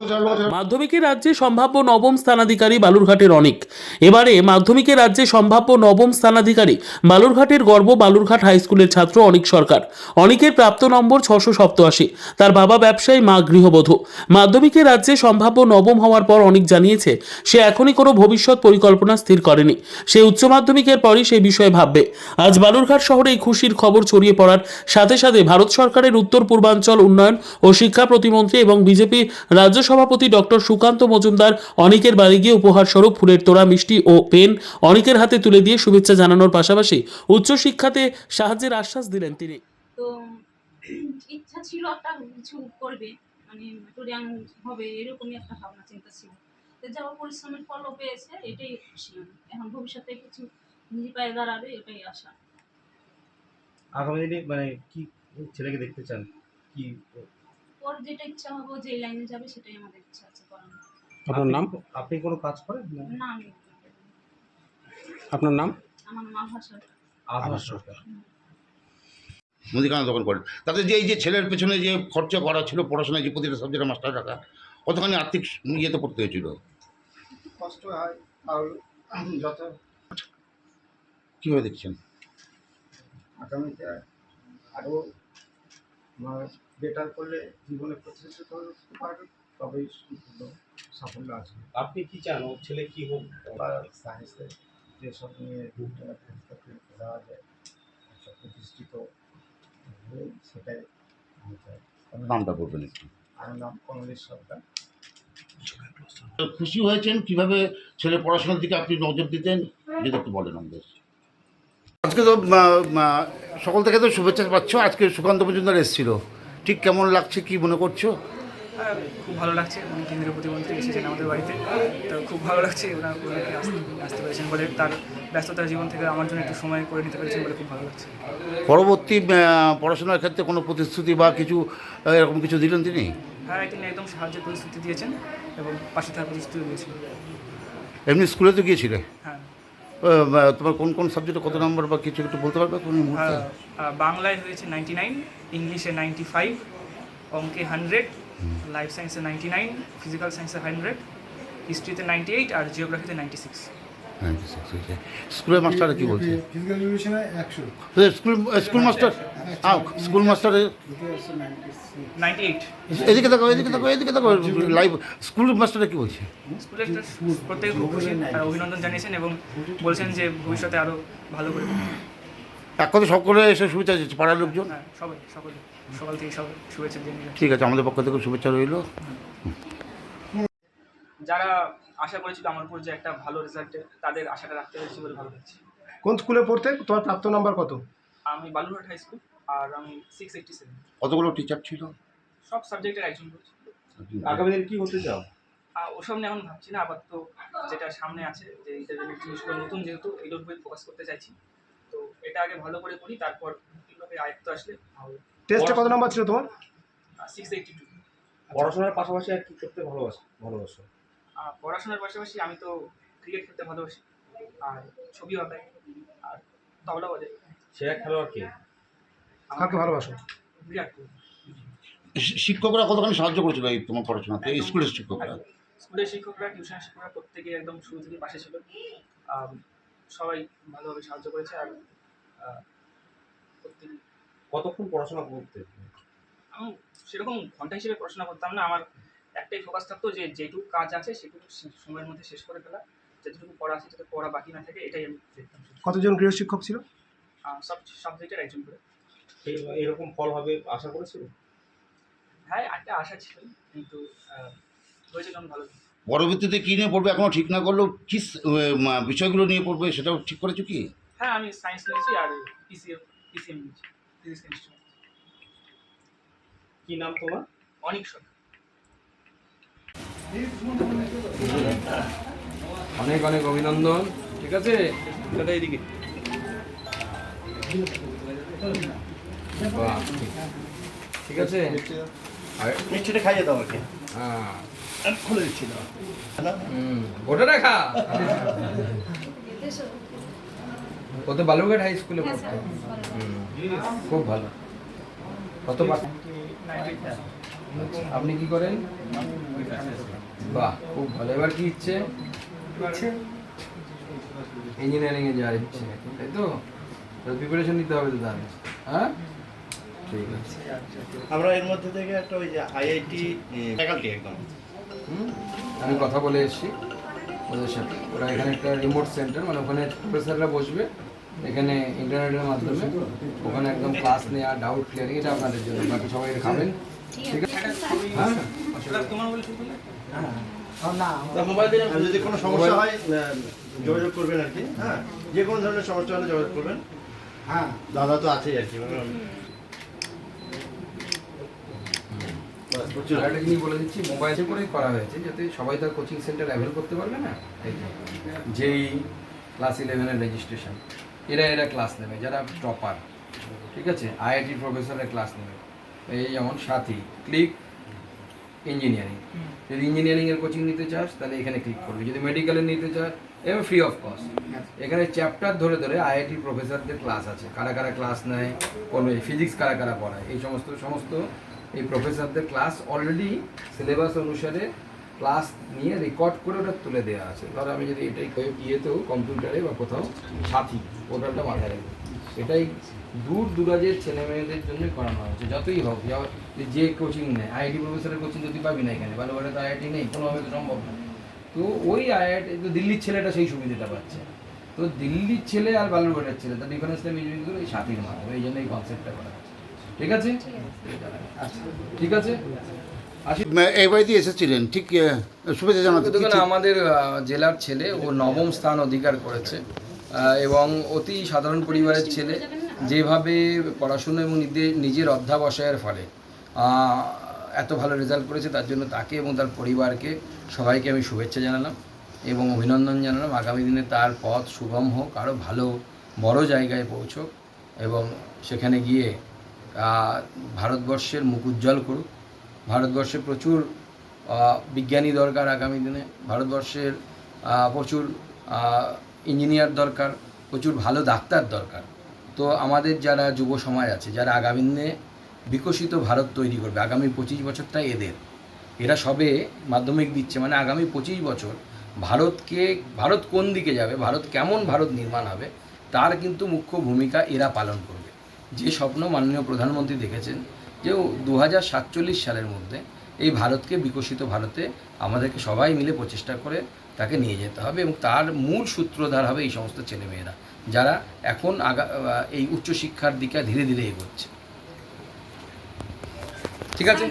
মাধ্যমিকের রাজ্যে সম্ভাব্য নবম স্থানাধিকারী বালুরঘাটের অনেক। এবারে মাধ্যমিকের রাজ্যে সম্ভাব্য নবম স্থানাধিকারী বালুরঘাটের গর্ব বালুরঘাট হাই স্কুলের ছাত্র অনিক সরকার। অনিকের প্রাপ্ত নম্বর ছশো সপ্তআশি। তার বাবা ব্যবসায়ী মা গৃহবধূ। মাধ্যমিকের রাজ্যে সম্ভাব্য নবম হওয়ার পর অনেক জানিয়েছে, সে এখনই কোনো ভবিষ্যৎ পরিকল্পনা স্থির করেনি। সে উচ্চ মাধ্যমিকের পরই সে বিষয়ে ভাববে। আজ বালুরঘাট শহরে এই খুশির খবর ছড়িয়ে পড়ার সাথে সাথে ভারত সরকারের উত্তর পূর্বাঞ্চল উন্নয়ন ও শিক্ষা প্রতিমন্ত্রী এবং বিজেপি রাজ্য সভাপতি ডক্টর সুকান্ত মজুমদার অনিকের বাড়ি গিয়ে উপহার স্বরূপ ফুলের তোড়া মিষ্টি ও পেন অনিকের হাতে তুলে দিয়ে শুভেচ্ছা জানানোর পাশাপাশি উচ্চশিক্ষাতে সাহায্যের আশ্বাস দিলেন তিনি। তো ইচ্ছা ছিল একটা কিছু করবে মানে একটু র্যাং হবে এরকমই একটা ভাবনা চিন্তা ছিল। তো যা হোক পরিশ্রমের ফলও পেয়েছে এটাই খুশি এখন ভবিষ্যতে কিছু নিজে পায়ে দাঁড়াবে এটাই আশা। আগামী দিনে মানে কি ছেলেকে দেখতে চান? কি ওর যেটা ইচ্ছা হবে যে লাইনে যাবে সেটাই আমাদের ইচ্ছা আছে আপনার নাম? আপনি- কোনো কাজ করেন? না। আমি আপনার নাম? আমার মা ভাষা আধার সরকার। মুদিখানা দোকান করেন। তাতে যে এই যে ছেলের পেছনে যে খরচা করা ছিল পড়াশোনায় যে প্রতিটা সাবজেক্টে মাস্টার রাখা কতখানি আর্থিক ইয়েতে পড়তে হয়েছিল? কষ্ট হয় আর যত কীভাবে দেখছেন? আগামীতে আরও বেটার করলে জীবনে প্রতিষ্ঠিত হতে পারবে তবেই সম্পূর্ণ সাফল্য আসবে। আপনি কি চান? ওর ছেলে কি হোক? বা সায়েন্সে যেসব নিয়ে দেওয়া যায় সব প্রতিষ্ঠিত সেটাই আমি চাই। নামটা বলবেন একটু। আমার নাম কমলেশ সরকার। খুশি হয়েছেন? কীভাবে ছেলে পড়াশোনার দিকে আপনি নজর দিতেন? যদি একটু বলেন আমাদের। আজকে তো সকল থেকে তো শুভেচ্ছা পাচ্ছ। আজকে সুকান্ত পর্যন্ত এসেছিল। ঠিক কেমন লাগছে কি মনে করছ? হ্যাঁ খুব ভালো লাগছে। উনি কেন্দ্রীয় প্রতিমন্ত্রী এসেছেন আমাদের বাড়িতে। তো খুব ভালো লাগছে ওনার ওনাকে আসতে পেরেছেন বলে তার ব্যস্ততার জীবন থেকে আমার জন্য একটু সময় করে নিতে পেরেছেন বলে খুব ভালো লাগছে। পরবর্তী পড়াশোনার ক্ষেত্রে কোনো প্রতিশ্রুতি বা কিছু এরকম কিছু দিলেন তিনি? হ্যাঁ তিনি একদম সাহায্যের পরিস্থিতি দিয়েছেন এবং পাশে থাকার প্রতিশ্রুতি দিয়েছেন। এমনি স্কুলে তো গিয়েছিলে? হ্যাঁ তোমার কোন কোন সাবজেক্টে কত নম্বর বা কিছু একটু বলতে পারবে কোন বাংলায় হয়েছে নাইনটি নাইন ইংলিশে নাইনটি ফাইভ অঙ্কে হান্ড্রেড লাইফ সায়েন্সে নাইনটি নাইন ফিজিক্যাল সায়েন্সে হান্ড্রেড হিস্ট্রিতে নাইনটি এইট আর জিওগ্রাফিতে নাইনটি সিক্স স্কুলের মাস্টাররা কি বলছে? একশো স্কুল স্কুল মাস্টার। হ্যাঁ স্কুল এইট এদিকে দেখো এদিকে দেখো এদিকে দেখো লাইভ স্কুল মাস্টাররা কি বলছে? প্রত্যেকে খুব খুশি অভিনন্দন জানিয়েছেন এবং বলছেন যে ভবিষ্যতে আরও ভালো করে এক কথা সকলে এসে শুভেচ্ছা দিচ্ছে পাড়ার লোকজন? হ্যাঁ সবাই সকলে সকাল থেকে সবাই শুভেচ্ছা ঠিক আছে আমাদের পক্ষ থেকে শুভেচ্ছা রইল। যারা আশা করেছিল আমার উপর যে একটা ভালো রেজাল্ট তাদের আশাটা রাখতে পেরেছি বলে ভালো লাগছে। কোন স্কুলে পড়তে? তোমার প্রাপ্ত নাম্বার কত? আমি বালুরঘাট হাই স্কুল আর আমি সিক্স এইটটি সেভেন কতগুলো টিচার ছিল? সব সাবজেক্টের একজন আগামী দিনে কি হতে চাও? আর ওসব নিয়ে এখন ভাবছি না আপাতত যেটা সামনে আছে যে ইন্টারভিউ জিনিসগুলো নতুন যেহেতু এগুলোর উপরে ফোকাস করতে চাইছি তো এটা আগে ভালো করে করি তারপর এগুলোকে আয়ত্ত আসলে টেস্টে কত নাম্বার ছিল তোমার? সিক্স এইটটি টু পড়াশোনার পাশাপাশি আর কি করতে ভালোবাসো ভালোবাসো? পড়াশোনার পাশাপাশি আমি তো ক্রিকেট খেলতে ভালোবাসি। আর ছবি আঁকাই। আর তবলা বাজাই। সেরা খেলোয়াড় কে? কাকে ভালোবাসো? বিরাট কোহলি। শিক্ষকরা কতখানি সাহায্য করেছিল এই তোমার পড়াশোনাতে? এই স্কুলের শিক্ষকরা? স্কুলের শিক্ষকরা টিউশন শিক্ষকরা প্রত্যেকে একদম শুরু থেকে পাশে ছিল। সবাই ভালোভাবে সাহায্য করেছে আর কতক্ষণ পড়াশোনা করতে? আমি সেরকম ঘণ্টা হিসেবে পড়াশোনা করতাম না। আমার একটাই ফোকাস থাকতো যে যেটুকু কাজ আছে সেটুকু সময়ের মধ্যে শেষ করে ফেলা। যেটুকু পড়া আছে যাতে পড়া বাকি না থাকে এটাই আমি দেখতাম কতজন গৃহ শিক্ষক ছিল? সব সাবজেক্টের একজন করে। এরকম ফল হবে আশা করেছিল? হ্যাঁ একটা আশা ছিল কিন্তু হয়েছে যখন ভালো। পরবর্তীতে কী নিয়ে পড়বে? এখনও ঠিক না করলেও কী বিষয়গুলো নিয়ে পড়বে সেটাও ঠিক করেছ কি? হ্যাঁ আমি সায়েন্স নিয়েছি আর পিসিএম পিসিএম নিয়েছি ফিজিক্স কেমিস্ট্রি কি নাম তোমার? অনেক সরকার। অনেক অনেক অভিনন্দন। ঠিক আছে? দাদা এইদিকে। বাহ, ঠিক আছে? মিষ্টিটা খাইয়ে দাও আমাকে। হ্যাঁ। খুলে দিচ্ছি বালুরঘাট হাই স্কুলে পড়তো। খুব ভালো। কত আপনি কি করেন? বাহ খুব ভালো। এবার কি ইচ্ছে? ইঞ্জিনিয়ারিং এ যাওয়ার ইচ্ছে তাই তো? প্রিপারেশন নিতে হবে তো তাহলে। হ্যাঁ? ঠিক আছে। আমরা এর মধ্যে থেকে একটা ওই যে আইআইটি ফ্যাকাল্টি একদম। আমি কথা বলে এসেছি ওদের সাথে। ওরা এখানে একটা রিমোট সেন্টার মানে ওখানে প্রফেসররা বসবে এখানে ইন্টারনেটের মাধ্যমে। ওখানে একদম ক্লাস নেওয়া ডাউট ক্লিয়ারিং এটা আপনাদের জন্য। বাকি সবাই খাবেন। হ্যাঁ। যদি কোনো সমস্যা হয় যোগাযোগ করবেন আর কি হ্যাঁ? যে কোনো ধরনের সমস্যা হলে যোগাযোগ করবেন। হ্যাঁ। দাদা তো আছেই আর কি জিনিস বলে দিচ্ছি মোবাইলে করেই করা হয়েছে যাতে সবাই তার কোচিং সেন্টার অ্যাভেল করতে পারবে না? যেই ক্লাস ইলেভেনের রেজিস্ট্রেশন এরা এরা ক্লাস নেবে যারা টপার ঠিক আছে? আইআইটি প্রফেসররা ক্লাস নেবে। এই যেমন সাথী ক্লিক ইঞ্জিনিয়ারিং যদি ইঞ্জিনিয়ারিংয়ের কোচিং নিতে চাস তাহলে এখানে ক্লিক করবি। যদি মেডিকেলের নিতে চাস এবং ফ্রি অফ কস্ট এখানে চ্যাপ্টার ধরে ধরে আইআইটি প্রফেসরদের ক্লাস আছে। কারা কারা ক্লাস নেয় কোন ফিজিক্স কারা কারা পড়ায় এই সমস্ত সমস্ত এই প্রফেসরদের ক্লাস অলরেডি সিলেবাস অনুসারে ক্লাস নিয়ে রেকর্ড করে ওটা তুলে দেওয়া আছে। ধর আমি যদি এটাই ইয়েতেও কম্পিউটারে বা কোথাও সাথী পোর্টালটা মাথায় রাখব। এটাই দূর দূরাজের ছেলে মেয়েদের জন্য করানো হয়েছে যতই হোক যা- যে কোচিং নেয় আইআইটি প্রফেসরের কোচিং যদি পাবি না এখানে ভালো ভালো তো আইআইটি নেই কোনোভাবে তো সম্ভব না। তো ওই আইআইটি তো দিল্লির ছেলেটা সেই সুবিধাটা পাচ্ছে। তো দিল্লির ছেলে আর বালুরঘাটের ছেলে তার ডিফারেন্সটা মিজুরিং করে এই সাথীর মাধ্যমে এই জন্য এই কনসেপ্টটা করা হচ্ছে। ঠিক আছে? আচ্ছা ঠিক আছে? আসি। এই বাড়িতে এসেছিলেন ঠিক শুভেচ্ছা জানাতে দেখুন আমাদের জেলার ছেলে ও নবম স্থান অধিকার করেছে এবং অতি সাধারণ পরিবারের ছেলে। যেভাবে পড়াশুনো এবং নিজে- নিজের অধ্যাবসায়ের ফলে এত ভালো রেজাল্ট করেছে, তার জন্য তাকে এবং তার পরিবারকে সবাইকে আমি শুভেচ্ছা জানালাম এবং অভিনন্দন জানালাম। আগামী দিনে তার পথ সুগম হোক আরও ভালো, বড় জায়গায় পৌঁছোক এবং সেখানে গিয়ে ভারতবর্ষের মুখ উজ্জ্বল করুক। ভারতবর্ষে প্রচুর বিজ্ঞানী দরকার আগামী দিনে। ভারতবর্ষের প্রচুর ইঞ্জিনিয়ার দরকার, প্রচুর ভালো ডাক্তার দরকার। তো আমাদের যারা যুব সমাজ আছে, যারা আগামী দিনে বিকশিত ভারত তৈরি করবে, আগামী পঁচিশ বছরটা এদের। এরা সবে মাধ্যমিক দিচ্ছে মানে আগামী পঁচিশ বছর ভারতকে, ভারত কোন দিকে যাবে, ভারত কেমন ভারত নির্মাণ হবে, তার কিন্তু মুখ্য ভূমিকা এরা পালন করবে। যে স্বপ্ন মাননীয় প্রধানমন্ত্রী দেখেছেন, যে দু হাজার সাতচল্লিশ সালের মধ্যে এই ভারতকে, বিকশিত ভারতে আমাদেরকে সবাই মিলে প্রচেষ্টা করে তাকে নিয়ে যেতে হবে এবং তার মূল সূত্রধার হবে এই সমস্ত ছেলেমেয়েরা, যারা এখন আগা এই উচ্চশিক্ষার দিকে ধীরে ধীরে এগোচ্ছে। ঠিক আছে?